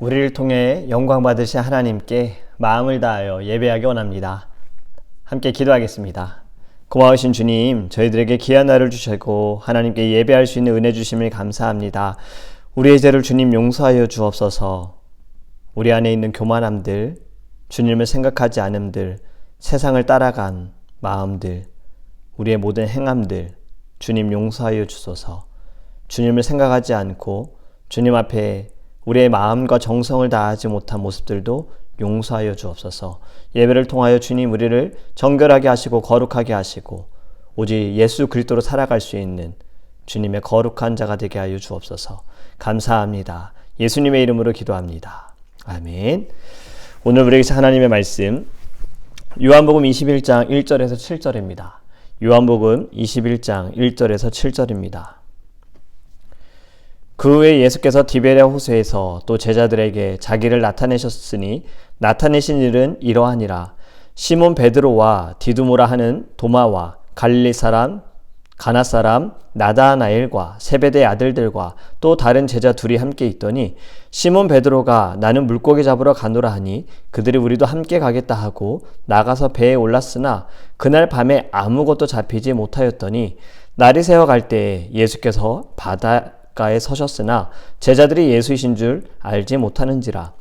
우리를 통해 영광 받으신 하나님께 마음을 다하여 예배하기 원합니다. 함께 기도하겠습니다. 고마우신 주님, 저희들에게 귀한 날을 주시고 하나님께 예배할 수 있는 은혜 주심을 감사합니다. 우리의 죄를 주님 용서하여 주옵소서. 우리 안에 있는 교만함들, 주님을 생각하지 않음들, 세상을 따라간 마음들, 우리의 모든 행함들, 주님 용서하여 주소서. 주님을 생각하지 않고 주님 앞에 우리의 마음과 정성을 다하지 못한 모습들도 용서하여 주옵소서. 예배를 통하여 주님 우리를 정결하게 하시고 거룩하게 하시고 오직 예수 그리스도로 살아갈 수 있는 주님의 거룩한 자가 되게 하여 주옵소서. 감사합니다. 예수님의 이름으로 기도합니다. 아멘. 오늘 우리에게 하나님의 말씀 요한복음 21장 1절에서 7절입니다. 요한복음 21장 1절에서 7절입니다. 그 후에 예수께서 디베레 호수에서 또 제자들에게 자기를 나타내셨으니 나타내신 일은 이러하니라. 시몬 베드로와 디두모라 하는 도마와 갈릴리 사람 가나 사람 나다나엘과 세베대 아들들과 또 다른 제자 둘이 함께 있더니 시몬 베드로가 나는 물고기 잡으러 가노라 하니 그들이 우리도 함께 가겠다 하고 나가서 배에 올랐으나 그날 밤에 아무것도 잡히지 못하였더니 날이 새어 갈 때에 예수께서 바다 가에 서셨으나 제자들이 예수이신 줄 알지 못하는지라.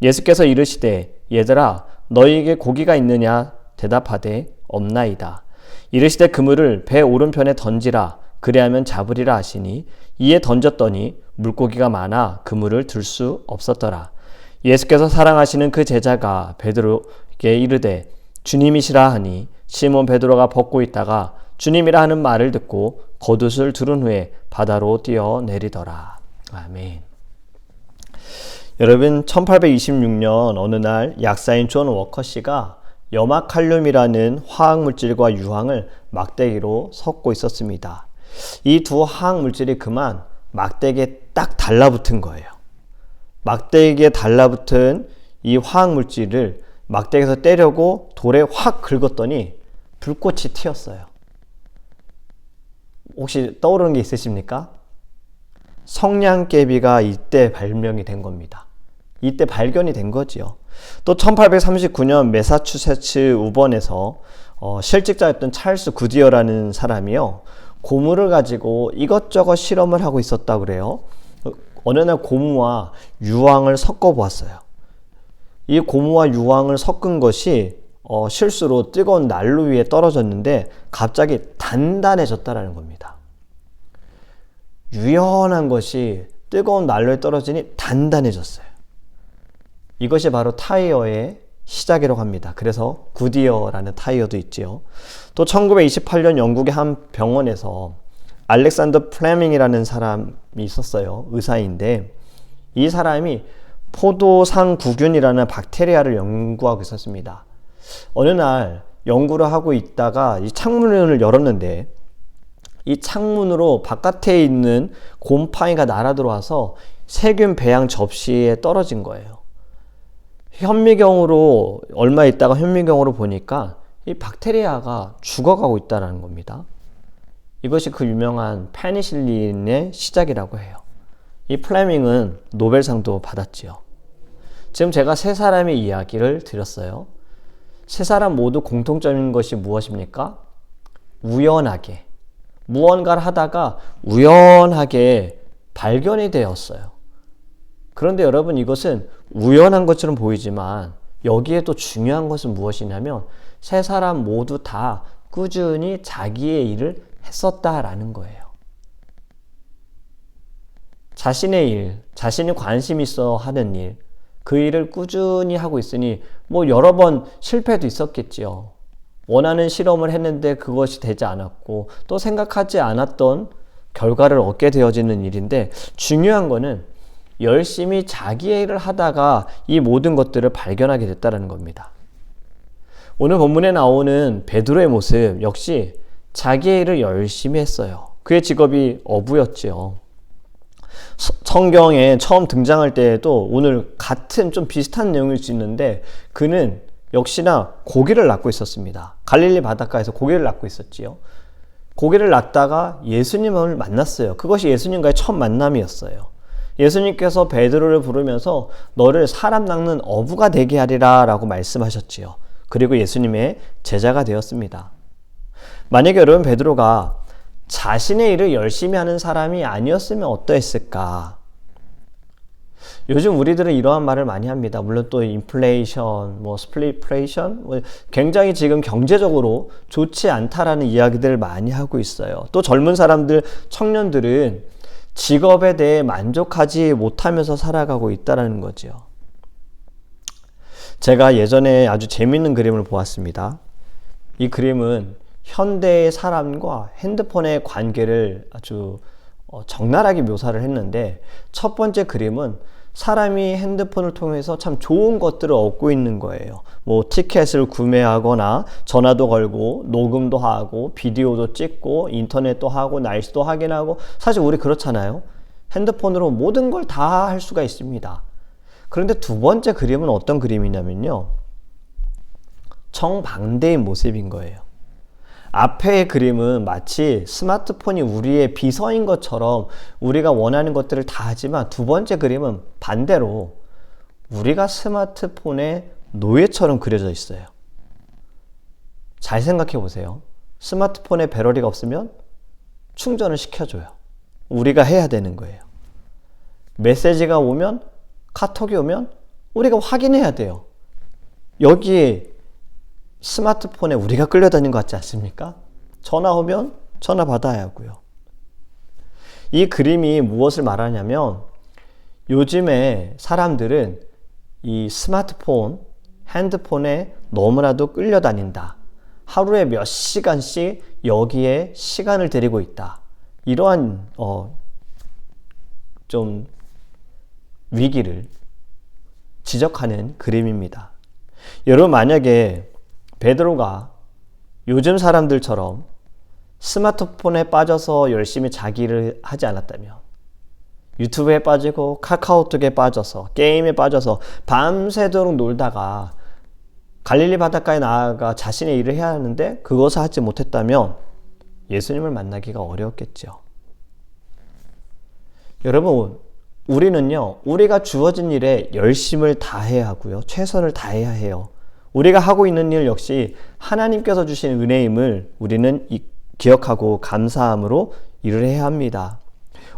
예수께서 이르시되 얘들아 너희에게 고기가 있느냐? 대답하되 없나이다. 이르시되 그물을 배 오른편에 던지라. 그리하면 잡으리라 하시니 이에 던졌더니 물고기가 많아 그물을 들 수 없었더라. 예수께서 사랑하시는 그 제자가 베드로에게 이르되 주님이시라 하니 시몬 베드로가 벗고 있다가 주님이라 하는 말을 듣고 겉옷을 두른 후에 바다로 뛰어내리더라. 아멘. 여러분 1826년 어느 날 약사인 존 워커 씨가 염화칼륨이라는 화학 물질과 유황을 막대기로 섞고 있었습니다. 이 두 화학 물질이 그만 막대기에 딱 달라붙은 거예요. 막대기에 달라붙은 이 화학 물질을 막대기에서 떼려고 돌에 확 긁었더니 불꽃이 튀었어요. 혹시 떠오르는 게 있으십니까? 성냥개비가 이때 발명이 된 겁니다. 이때 발견이 된 거지요. 또 1839년 메사추세츠 우번에서 어, 실직자였던 찰스 구디어라는 사람이요. 고무를 가지고 이것저것 실험을 하고 있었다 그래요. 어느 날 고무와 유황을 섞어 보았어요. 이 고무와 유황을 섞은 것이 어, 실수로 뜨거운 난로 위에 떨어졌는데 갑자기 단단해졌다라는 겁니다. 유연한 것이 뜨거운 난로에 떨어지니 단단해졌어요. 이것이 바로 타이어의 시작이라고 합니다. 그래서 구디어라는 타이어도 있지요. 또 1928년 영국의 한 병원에서 알렉산더 플레밍이라는 사람이 있었어요. 의사인데 이 사람이 포도상 구균이라는 박테리아를 연구하고 있었습니다. 어느 날 연구를 하고 있다가 이 창문을 열었는데 이 창문으로 바깥에 있는 곰팡이가 날아 들어와서 세균 배양 접시에 떨어진 거예요. 현미경으로 얼마 있다가 현미경으로 보니까 이 박테리아가 죽어가고 있다는 겁니다. 이것이 그 유명한 페니실린의 시작이라고 해요. 이 플레밍은 노벨상도 받았지요. 지금 제가 세 사람의 이야기를 드렸어요. 세 사람 모두 공통점인 것이 무엇입니까? 우연하게 무언가를 하다가 우연하게 발견이 되었어요. 그런데 여러분 이것은 우연한 것처럼 보이지만 여기에 또 중요한 것은 무엇이냐면 세 사람 모두 다 꾸준히 자기의 일을 했었다라는 거예요. 자신의 일, 자신이 관심 있어 하는 일, 그 일을 꾸준히 하고 있으니 뭐 여러 번 실패도 있었겠지요. 원하는 실험을 했는데 그것이 되지 않았고 또 생각하지 않았던 결과를 얻게 되어지는 일인데 중요한 거는 열심히 자기의 일을 하다가 이 모든 것들을 발견하게 됐다는 겁니다. 오늘 본문에 나오는 베드로의 모습 역시 자기의 일을 열심히 했어요. 그의 직업이 어부였지요. 성경에 처음 등장할 때에도 오늘 같은 좀 비슷한 내용일 수 있는데 그는 역시나 고기를 낳고 있었습니다. 갈릴리 바닷가에서 고기를 낳고 있었지요. 고기를 낳다가 예수님을 만났어요. 그것이 예수님과의 첫 만남이었어요. 예수님께서 베드로를 부르면서 너를 사람 낚는 어부가 되게 하리라라고 말씀하셨지요. 그리고 예수님의 제자가 되었습니다. 만약에 여러분 베드로가 자신의 일을 열심히 하는 사람이 아니었으면 어떠했을까? 요즘 우리들은 이러한 말을 많이 합니다. 물론 또 인플레이션, 뭐 스플리플레이션, 뭐 굉장히 지금 경제적으로 좋지 않다라는 이야기들을 많이 하고 있어요. 또 젊은 사람들, 청년들은 직업에 대해 만족하지 못하면서 살아가고 있다라는 거죠. 제가 예전에 아주 재밌는 그림을 보았습니다. 이 그림은 현대의 사람과 핸드폰의 관계를 아주 어, 적나라하게 묘사를 했는데 첫 번째 그림은 사람이 핸드폰을 통해서 참 좋은 것들을 얻고 있는 거예요. 뭐 티켓을 구매하거나 전화도 걸고 녹음도 하고 비디오도 찍고 인터넷도 하고 날씨도 확인하고 사실 우리 그렇잖아요. 핸드폰으로 모든 걸 다 할 수가 있습니다. 그런데 두 번째 그림은 어떤 그림이냐면요. 정반대의 모습인 거예요. 앞에의 그림은 마치 스마트폰이 우리의 비서인 것처럼 우리가 원하는 것들을 다 하지만 두 번째 그림은 반대로 우리가 스마트폰의 노예처럼 그려져 있어요. 잘 생각해 보세요. 스마트폰에 배터리가 없으면 충전을 시켜줘요. 우리가 해야 되는 거예요. 메시지가 오면, 카톡이 오면 우리가 확인해야 돼요. 여기에 스마트폰에 우리가 끌려다니는 것 같지 않습니까? 전화 오면 전화 받아야 하고요. 이 그림이 무엇을 말하냐면 요즘에 사람들은 이 스마트폰, 핸드폰에 너무나도 끌려다닌다. 하루에 몇 시간씩 여기에 시간을 들이고 있다. 이러한 어, 좀 위기를 지적하는 그림입니다. 여러분 만약에 베드로가 요즘 사람들처럼 스마트폰에 빠져서 열심히 자기를 하지 않았다면 유튜브에 빠지고 카카오톡에 빠져서 게임에 빠져서 밤새도록 놀다가 갈릴리 바닷가에 나아가 자신의 일을 해야 하는데 그것을 하지 못했다면 예수님을 만나기가 어려웠겠죠. 여러분, 우리는요, 우리가 주어진 일에 열심을 다해야 하고요, 최선을 다해야 해요. 우리가 하고 있는 일 역시 하나님께서 주신 은혜임을 우리는 기억하고 감사함으로 일을 해야 합니다.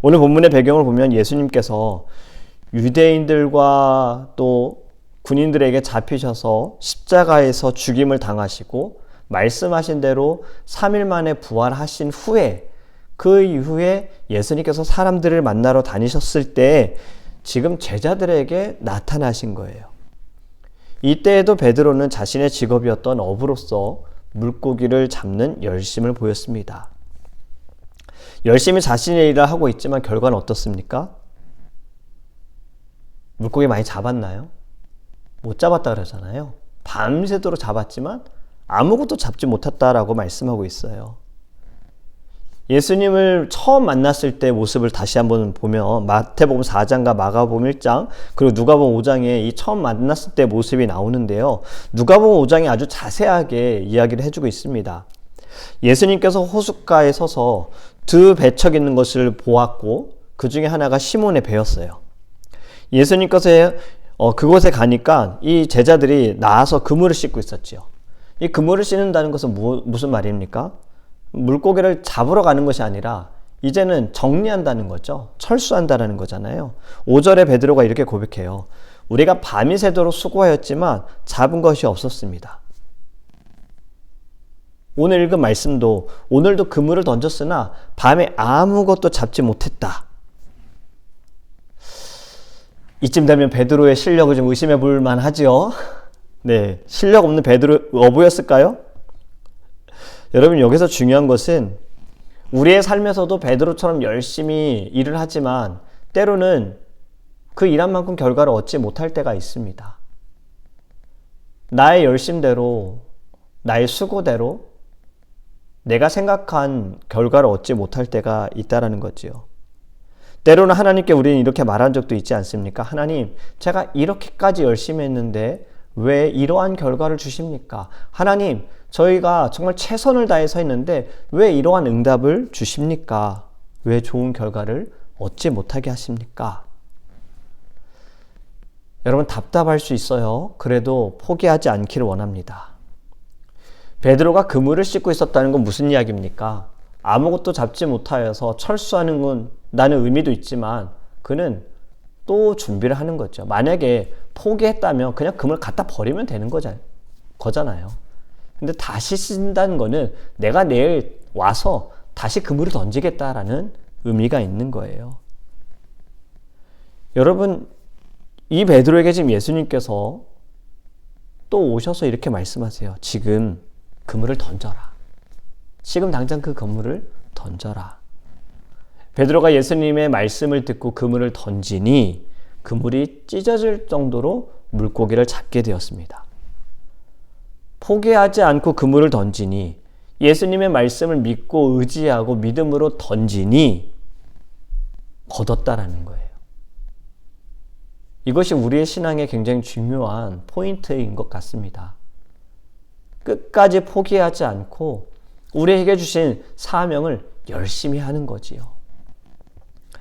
오늘 본문의 배경을 보면 예수님께서 유대인들과 또 군인들에게 잡히셔서 십자가에서 죽임을 당하시고 말씀하신 대로 3일 만에 부활하신 후에 그 이후에 예수님께서 사람들을 만나러 다니셨을 때 지금 제자들에게 나타나신 거예요. 이때에도 베드로는 자신의 직업이었던 어부로서 물고기를 잡는 열심을 보였습니다. 열심히 자신의 일을 하고 있지만 결과는 어떻습니까? 물고기 많이 잡았나요? 못 잡았다 그러잖아요. 밤새도록 잡았지만 아무것도 잡지 못했다라고 말씀하고 있어요. 예수님을 처음 만났을 때 모습을 다시 한번 보면 마태복음 4장과 마가복음 1장 그리고 누가복음 5장에 이 처음 만났을 때 모습이 나오는데요. 누가복음 5장에 아주 자세하게 이야기를 해주고 있습니다. 예수님께서 호숫가에 서서 두 배척 있는 것을 보았고 그 중에 하나가 시몬의 배였어요. 예수님께서 어, 그곳에 가니까 이 제자들이 나와서 그물을 씻고 있었지요. 이 그물을 씻는다는 것은 무, 무슨 말입니까? 물고기를 잡으러 가는 것이 아니라 이제는 정리한다는 거죠. 철수한다는 거잖아요. 5절에 베드로가 이렇게 고백해요. 우리가 밤이 새도록 수고하였지만 잡은 것이 없었습니다. 오늘 읽은 말씀도 오늘도 그물을 던졌으나 밤에 아무것도 잡지 못했다. 이쯤 되면 베드로의 실력을 좀 의심해 볼 만하지요. 네, 실력 없는 베드로 어부였을까요? 여러분 여기서 중요한 것은 우리의 삶에서도 베드로처럼 열심히 일을 하지만 때로는 그 일한 만큼 결과를 얻지 못할 때가 있습니다. 나의 열심대로, 나의 수고대로 내가 생각한 결과를 얻지 못할 때가 있다라는 거지요. 때로는 하나님께 우리는 이렇게 말한 적도 있지 않습니까? 하나님, 제가 이렇게까지 열심히 했는데 왜 이러한 결과를 주십니까? 하나님, 저희가 정말 최선을 다해서 했는데 왜 이러한 응답을 주십니까? 왜 좋은 결과를 얻지 못하게 하십니까? 여러분 답답할 수 있어요. 그래도 포기하지 않기를 원합니다. 베드로가 그물을 씻고 있었다는 건 무슨 이야기입니까? 아무것도 잡지 못하여서 철수하는 건 나는 의미도 있지만 그는 또 준비를 하는 거죠. 만약에 포기했다면 그냥 그물 갖다 버리면 되는 거잖아요. 근데 다시 쓴다는 거는 내가 내일 와서 다시 그물을 던지겠다라는 의미가 있는 거예요. 여러분, 이 베드로에게 지금 예수님께서 또 오셔서 이렇게 말씀하세요. 지금 그물을 던져라. 지금 당장 그 그물을 던져라. 베드로가 예수님의 말씀을 듣고 그물을 던지니 그물이 찢어질 정도로 물고기를 잡게 되었습니다. 포기하지 않고 그물을 던지니 예수님의 말씀을 믿고 의지하고 믿음으로 던지니 거뒀다라는 거예요. 이것이 우리의 신앙에 굉장히 중요한 포인트인 것 같습니다. 끝까지 포기하지 않고 우리에게 주신 사명을 열심히 하는 거지요.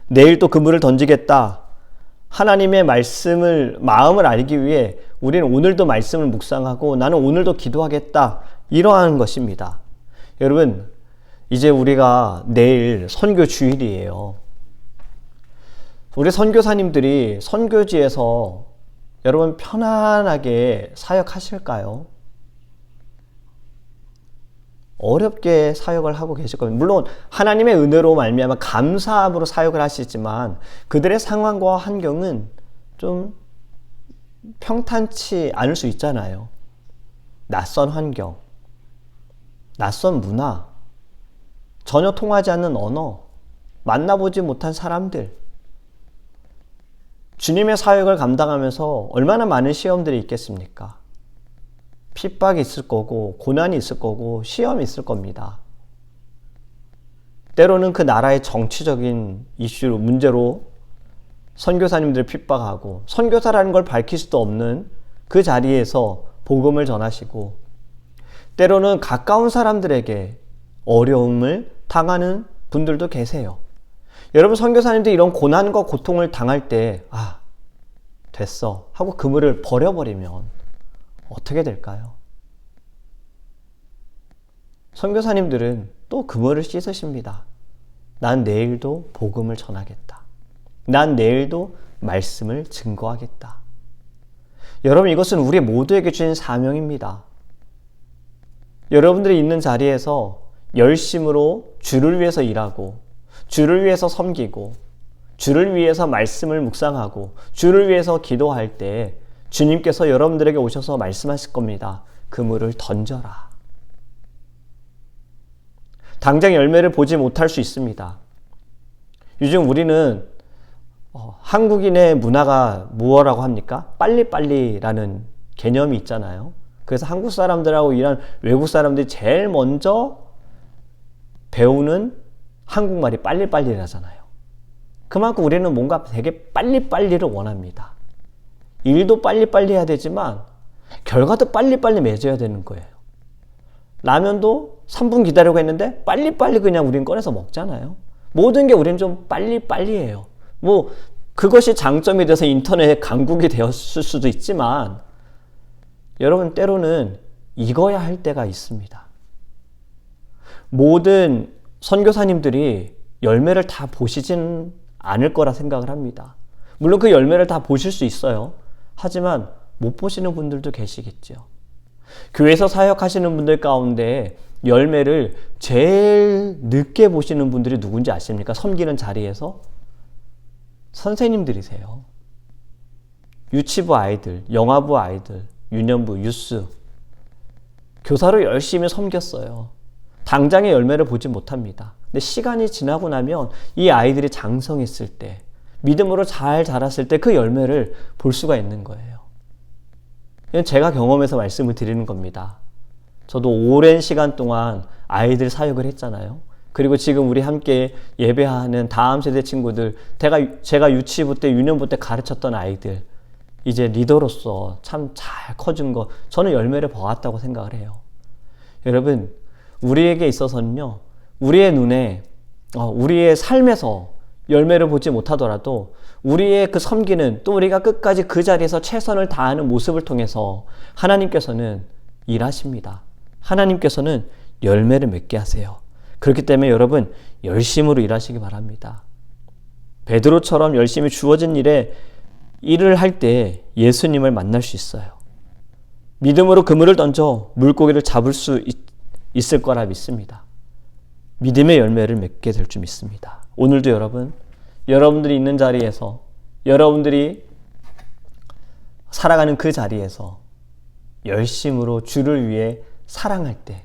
내일 또 그물을 던지겠다. 하나님의 말씀을, 마음을 알기 위해 우리는 오늘도 말씀을 묵상하고 나는 오늘도 기도하겠다. 이러한 것입니다. 여러분, 이제 우리가 내일 선교 주일이에요. 우리 선교사님들이 선교지에서 여러분 편안하게 사역하실까요? 어렵게 사역을 하고 계실 겁니다. 물론 하나님의 은혜로 말미암아 감사함으로 사역을 하시지만 그들의 상황과 환경은 좀 평탄치 않을 수 있잖아요. 낯선 환경, 낯선 문화, 전혀 통하지 않는 언어, 만나보지 못한 사람들. 주님의 사역을 감당하면서 얼마나 많은 시험들이 있겠습니까? 핍박이 있을 거고, 고난이 있을 거고, 시험이 있을 겁니다. 때로는 그 나라의 정치적인 이슈로, 문제로 선교사님들을 핍박하고, 선교사라는 걸 밝힐 수도 없는 그 자리에서 복음을 전하시고, 때로는 가까운 사람들에게 어려움을 당하는 분들도 계세요. 여러분 선교사님들 이런 고난과 고통을 당할 때, 아, 됐어. 하고 그물을 버려버리면 어떻게 될까요? 선교사님들은 또 그물을 씻으십니다. 난 내일도 복음을 전하겠다. 난 내일도 말씀을 증거하겠다. 여러분 이것은 우리 모두에게 주신 사명입니다. 여러분들이 있는 자리에서 열심으로 주를 위해서 일하고 주를 위해서 섬기고 주를 위해서 말씀을 묵상하고 주를 위해서 기도할 때 주님께서 여러분들에게 오셔서 말씀하실 겁니다. 그물을 던져라. 당장 열매를 보지 못할 수 있습니다. 요즘 우리는 어, 한국인의 문화가 무엇라고 합니까? 빨리빨리라는 개념이 있잖아요. 그래서 한국 사람들하고 이런 외국 사람들이 제일 먼저 배우는 한국말이 빨리빨리라잖아요. 그만큼 우리는 뭔가 되게 빨리빨리를 원합니다. 일도 빨리빨리 해야 되지만 결과도 빨리빨리 맺어야 되는 거예요. 라면도 3분 기다리고 했는데 빨리빨리 그냥 우린 꺼내서 먹잖아요. 모든 게 우리는 좀 빨리빨리 해요. 뭐 그것이 장점이 돼서 인터넷 강국이 되었을 수도 있지만 여러분 때로는 익어야 할 때가 있습니다. 모든 선교사님들이 열매를 다 보시진 않을 거라 생각을 합니다. 물론 그 열매를 다 보실 수 있어요. 하지만 못 보시는 분들도 계시겠죠. 교회에서 사역하시는 분들 가운데 열매를 제일 늦게 보시는 분들이 누군지 아십니까? 섬기는 자리에서 선생님들이세요. 유치부 아이들, 영화부 아이들, 유년부, 유스. 교사로 열심히 섬겼어요. 당장의 열매를 보지 못합니다. 근데 시간이 지나고 나면 이 아이들이 장성했을 때, 믿음으로 잘 자랐을 때 그 열매를 볼 수가 있는 거예요. 이건 제가 경험해서 말씀을 드리는 겁니다. 저도 오랜 시간 동안 아이들 사역을 했잖아요. 그리고 지금 우리 함께 예배하는 다음 세대 친구들, 제가, 제가 유치부 때, 유년부 때 가르쳤던 아이들, 이제 리더로서 참 잘 커진 거 저는 열매를 보았다고 생각을 해요. 여러분 우리에게 있어서는요 우리의 눈에 어, 우리의 삶에서 열매를 보지 못하더라도 우리의 그 섬기는 또 우리가 끝까지 그 자리에서 최선을 다하는 모습을 통해서 하나님께서는 일하십니다. 하나님께서는 열매를 맺게 하세요. 그렇기 때문에 여러분 열심으로 일하시기 바랍니다. 베드로처럼 열심히 주어진 일에 일을 할 때 예수님을 만날 수 있어요. 믿음으로 그물을 던져 물고기를 잡을 수 있, 있을 거라 믿습니다. 믿음의 열매를 맺게 될 줄 믿습니다. 오늘도 여러분, 여러분들이 있는 자리에서, 여러분들이 살아가는 그 자리에서 열심으로 주를 위해 사랑할 때,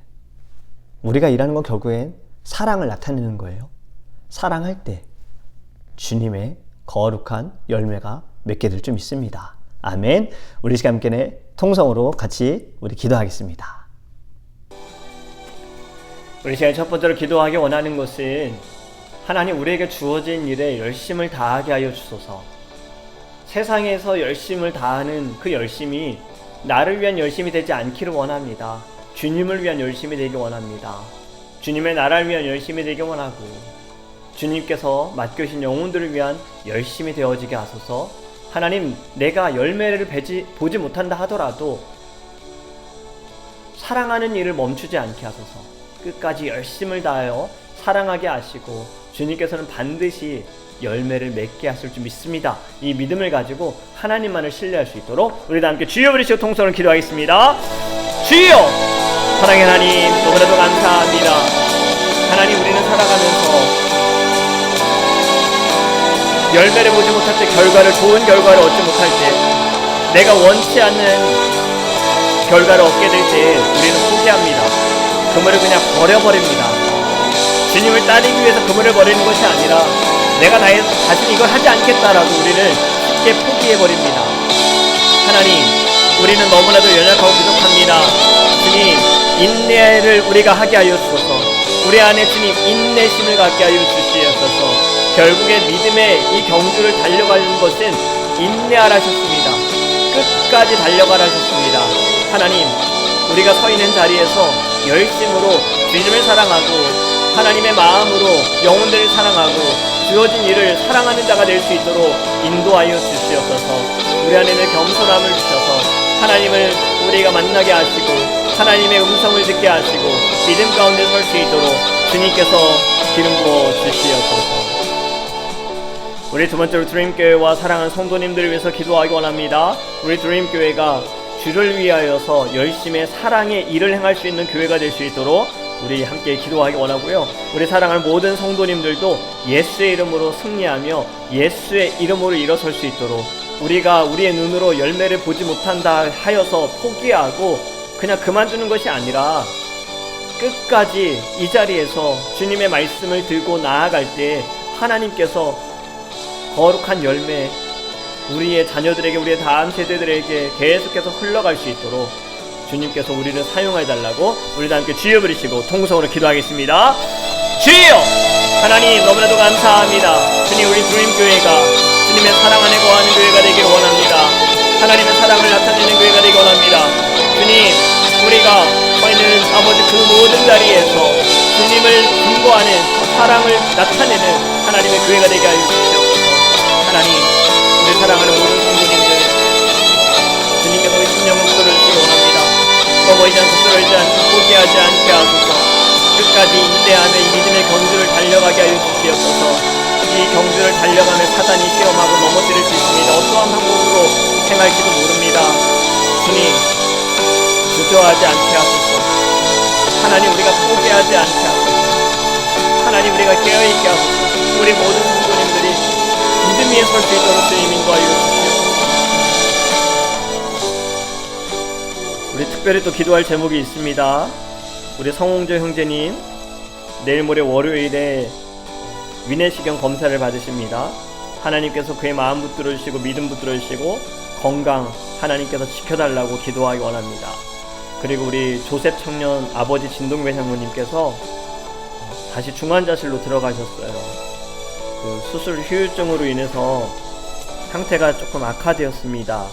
우리가 일하는 건 결국엔 사랑을 나타내는 거예요. 사랑할 때 주님의 거룩한 열매가 맺게 될 줄 믿습니다. 아멘. 우리 시간 함께 통성으로 같이 우리 기도하겠습니다. 우리 시간 첫 번째로 기도하기 원하는 것은 하나님 우리에게 주어진 일에 열심을 다하게 하여 주소서. 세상에서 열심을 다하는 그 열심이 나를 위한 열심이 되지 않기를 원합니다. 주님을 위한 열심이 되기 원합니다. 주님의 나라를 위한 열심이 되기 원하고 주님께서 맡겨신 영혼들을 위한 열심이 되어지게 하소서. 하나님, 내가 열매를 배지, 보지 못한다 하더라도 사랑하는 일을 멈추지 않게 하소서. 끝까지 열심을 다하여 사랑하게 하시고 주님께서는 반드시 열매를 맺게 하실 줄 믿습니다. 이 믿음을 가지고 하나님만을 신뢰할 수 있도록 우리 다 함께 주여 부르시고 통성을 기도하겠습니다. 주여! 사랑의 하나님, 너무나도 감사합니다. 하나님, 우리는 살아가면서 열매를 보지 못할 때 결과를 좋은 결과를 얻지 못할 때 내가 원치 않는 결과를 얻게 될 때 우리는 포기합니다. 그물을 그냥 버려버립니다. 주님을 따르기 위해서 그물을 버리는 것이 아니라 내가 나의 다시 이걸 하지 않겠다라고 우리를 쉽게 포기해 버립니다. 하나님, 우리는 너무나도 연약하고 부족합니다. 주님, 인내를 우리가 하게 하여 주소서. 우리 안에 주님 인내심을 갖게 하여 주시옵소서. 결국에 믿음의 이 경주를 달려가는 것은 인내하라 하셨습니다. 끝까지 달려가라 하셨습니다. 하나님, 우리가 서 있는 자리에서 열심으로 주님을 사랑하고 하나님의 마음으로 영혼들을 사랑하고 주어진 일을 사랑하는 자가 될 수 있도록 인도하여 주시옵소서. 우리 안에는 겸손함을 주셔서 하나님을 우리가 만나게 하시고 하나님의 음성을 듣게 하시고 믿음 가운데 설 수 있도록 주님께서 기름 부어 주시옵소서. 우리 두 번째로 드림교회와 사랑하는 성도님들을 위해서 기도하기 원합니다. 우리 드림교회가 주를 위하여서 열심히 사랑의 일을 행할 수 있는 교회가 될 수 있도록 우리 함께 기도하기 원하고요. 우리 사랑하는 모든 성도님들도 예수의 이름으로 승리하며 예수의 이름으로 일어설 수 있도록 우리가 우리의 눈으로 열매를 보지 못한다 하여서 포기하고 그냥 그만두는 것이 아니라 끝까지 이 자리에서 주님의 말씀을 들고 나아갈 때 하나님께서 거룩한 열매 우리의 자녀들에게 우리의 다음 세대들에게 계속해서 흘러갈 수 있도록 주님께서 우리를 사용해 달라고 우리도 함께 주여 부르시고 통성으로 기도하겠습니다. 주여 하나님 너무나도 감사합니다. 주님 우리 주님 교회가 주님의 사랑 안에 거하는 교회가 되기를 원합니다. 하나님의 사랑을 나타내는 교회가 되기 원합니다. 주님 우리가 저희는 아버지 그 모든 자리에서 주님을 증거하는 사랑을 나타내는 하나님의 교회가 되게 하여 주십시오. 하나님, 우리 사랑하는 모든 넘어지지 않고 쓰러지지 않고 포기하지 않게 하소서. 끝까지 인내하며 이 믿음의 경주를 달려가게 하여 주시옵소서. 이 경주를 달려가며 사단이 시험하고 넘어뜨릴 수 있습니다. 어떠한 방법으로 행할지도 모릅니다. 주님, 주저하지 않게 하소서. 하나님 우리가 포기하지 않게 하소서. 하나님 우리가 깨어있게 하소서. 우리 모든 성도님들이 믿음 위에 설 수 있도록 주님 인도하여 주시옵소서. 우리 특별히 또 기도할 제목이 있습니다. 우리 성홍조 형제님 내일 모레 월요일에 위내시경 검사를 받으십니다. 하나님께서 그의 마음 붙들어 주시고 믿음 붙들어 주시고 건강 하나님께서 지켜달라고 기도하기 원합니다. 그리고 우리 조셉 청년 아버지 진동배 장모님께서 다시 중환자실로 들어가셨어요. 그 수술 후유증으로 인해서 상태가 조금 악화되었습니다.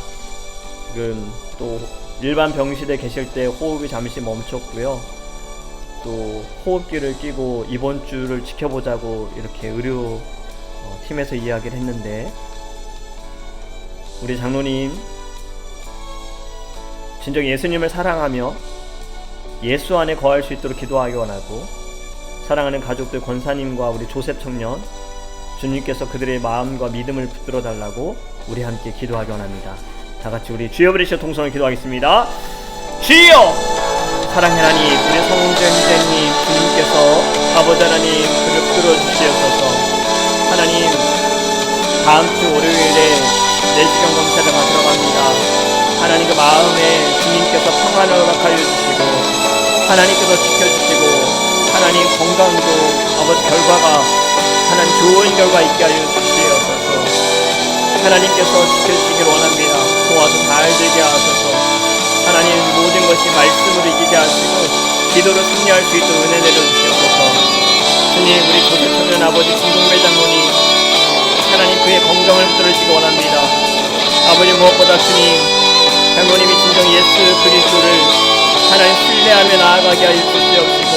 지금 또 일반 병실에 계실 때 호흡이 잠시 멈췄고요. 또 호흡기를 끼고 이번 주를 지켜보자고 이렇게 의료 어, 팀에서 이야기를 했는데 우리 장로님 진정 예수님을 사랑하며 예수 안에 거할 수 있도록 기도하기 원하고 사랑하는 가족들 권사님과 우리 조셉 청년 주님께서 그들의 마음과 믿음을 붙들어 달라고 우리 함께 기도하기 원합니다. 다 같이 우리 주여 부리시어 통성을 기도하겠습니다. 주여 사랑 하나님 우리 형제님 주님께서 아버지 하나님 그를 붙들어 주시옵소서 하나님 다음 주 월요일에 내시경 검사를 받으러 갑니다. 하나님 그 마음에 주님께서 평안을 허락하여 주시고 하나님께서 지켜주시고 하나님 건강도 아버지 결과가 하나님 좋은 결과 있게 하여 주시옵소서 하나님께서 지켜주시길 원합니다. 도와서 잘 되게 하소서 하나님 모든 것이 말씀으로 이기게 하시고 기도로 승리할 수 있도록 은혜 내려주시옵소서 주님 우리 조세천년 아버지 진동배 장로님 하나님 그의 건강을 붙들으시기 원합니다. 아버지 무엇보다 주님 장로님이 진정 예수 그리스도를 하나님 신뢰하며 나아가게 하여 주시옵시고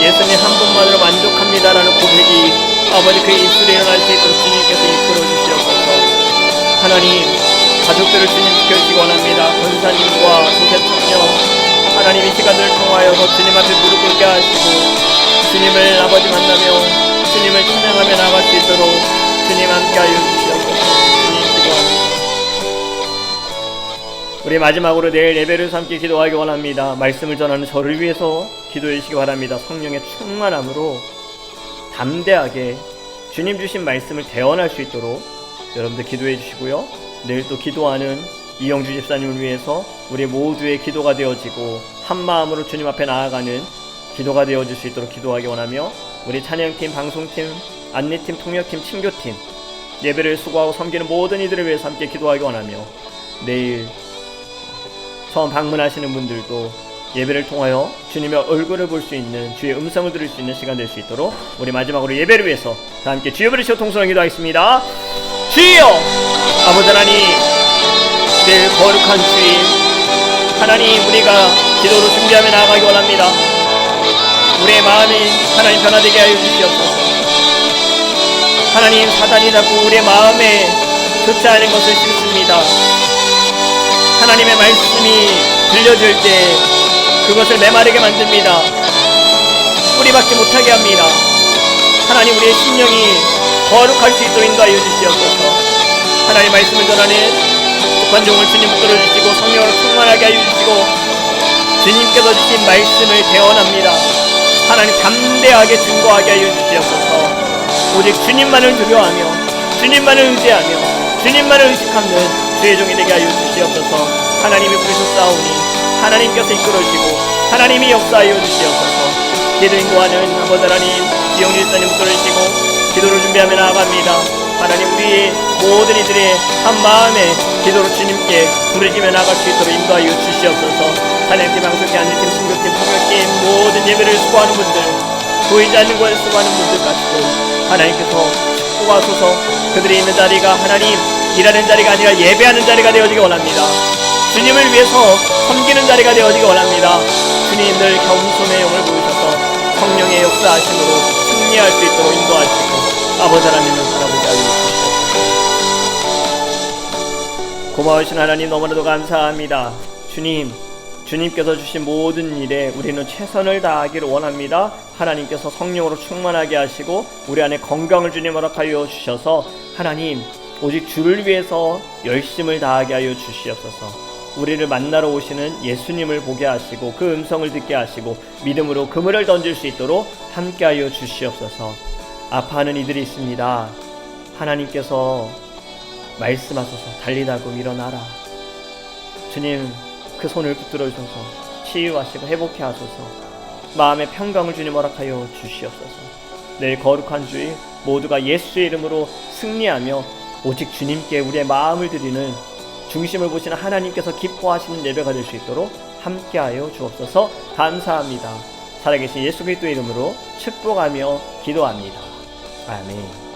예수님 한 분만으로 만족합니다라는 고백이 아버지 그의 입술에 일어날 수 있도록 주님께서 이끌어 하나님 가족들을 주님 지켜주시기 원합니다 권사님과 조세 청년 하나님 이 시간을 통하여서 주님 앞에 무릎 꿇게 하시고 주님을 아버지 만나며 주님을 찬양하며 나갈 수 있도록 주님 함께 하여 주시옵소서 주님 기도합니다 우리 마지막으로 내일 예배를 함께 기도하기 원합니다. 말씀을 전하는 저를 위해서 기도해 주시기 바랍니다. 성령의 충만함으로 담대하게 주님 주신 말씀을 대언할 수 있도록 여러분들 기도해 주시고요. 내일 또 기도하는 이영주 집사님을 위해서 우리 모두의 기도가 되어지고 한 마음으로 주님 앞에 나아가는 기도가 되어질 수 있도록 기도하기 원하며 우리 찬양팀, 방송팀, 안내팀, 통역팀, 친교팀 예배를 수고하고 섬기는 모든 이들을 위해서 함께 기도하기 원하며 내일 처음 방문하시는 분들도 예배를 통하여 주님의 얼굴을 볼 수 있는 주의 음성을 들을 수 있는 시간 될 수 있도록 우리 마지막으로 예배를 위해서 다 함께 주여 부르시고 통성을 기도하겠습니다. 주여 아버지 하나님 내일 거룩한 주일 하나님 우리가 기도로 준비하며 나아가기 원합니다. 우리의 마음이 하나님 변화되게 하여 주시옵소서. 하나님 사단이 자꾸 우리의 마음에 좋지 않은 것을 심습니다. 하나님의 말씀이 들려줄 때 그것을 메마르게 만듭니다. 뿌리박지 못하게 합니다. 하나님 우리의 심령이 거룩할 수 있도록 인도하여 주시옵소서. 하나님 말씀을 전하는 관종을 주님 붙들어 주시고 성령으로 충만하게 하여 주시고 주님께서 주신 말씀을 대언합니다. 하나님 담대하게 증거하게 하여 주시옵소서. 오직 주님만을 두려워하며 주님만을 의지하며 주님만을 의식하는 주의 종이 되게 하여 주시옵소서 하나님이 부르셨사오니 하나님께서 이끌어 주시고 하나님이 역사하여 주시옵소서 기도 인도하는 아버지 하나님 이영리 일사님 붙들으시고 준비하며 나아갑니다 하나님 우리의 모든 이들의 한 마음에 기도로 주님께 부르짖며 나갈 수 있도록 인도하여 주시옵소서 하나님팀 방송팀 안내팀 신교팀 통역팀 모든 예배를 수고하는 분들 보이지 않는 곳에 수고하는 분들까지도 하나님께서 축복하소서 그들이 있는 자리가 하나님 일하는 자리가 아니라 예배하는 자리가 되어지기 원합니다. 주님을 위해서 섬기는 자리가 되어지기 원합니다. 주님 늘 겸손의 영을 보이셔서 성령의 역사하심으로 승리할 수 있도록 인도하시고 아버지 하나님을 하여 주시옵소서. 고마우신 하나님 너무나도 감사합니다. 주님 주님께서 주신 모든 일에 우리는 최선을 다하기를 원합니다. 하나님께서 성령으로 충만하게 하시고 우리 안에 건강을 주님 허락하여 주셔서 하나님 오직 주를 위해서 열심을 다하게 하여 주시옵소서. 우리를 만나러 오시는 예수님을 보게 하시고 그 음성을 듣게 하시고 믿음으로 그물을 던질 수 있도록 함께하여 주시옵소서. 아파하는 이들이 있습니다. 하나님께서 말씀하소서 달리다고 일어나라. 주님 그 손을 붙들어 주셔서 치유하시고 회복해 하소서. 마음의 평강을 주님 허락하여 주시옵소서. 내일 거룩한 주일 모두가 예수의 이름으로 승리하며 오직 주님께 우리의 마음을 드리는 중심을 보시는 하나님께서 기뻐하시는 예배가 될 수 있도록 함께하여 주옵소서 감사합니다. 살아계신 예수 그리스도의 이름으로 축복하며 기도합니다. 아멘.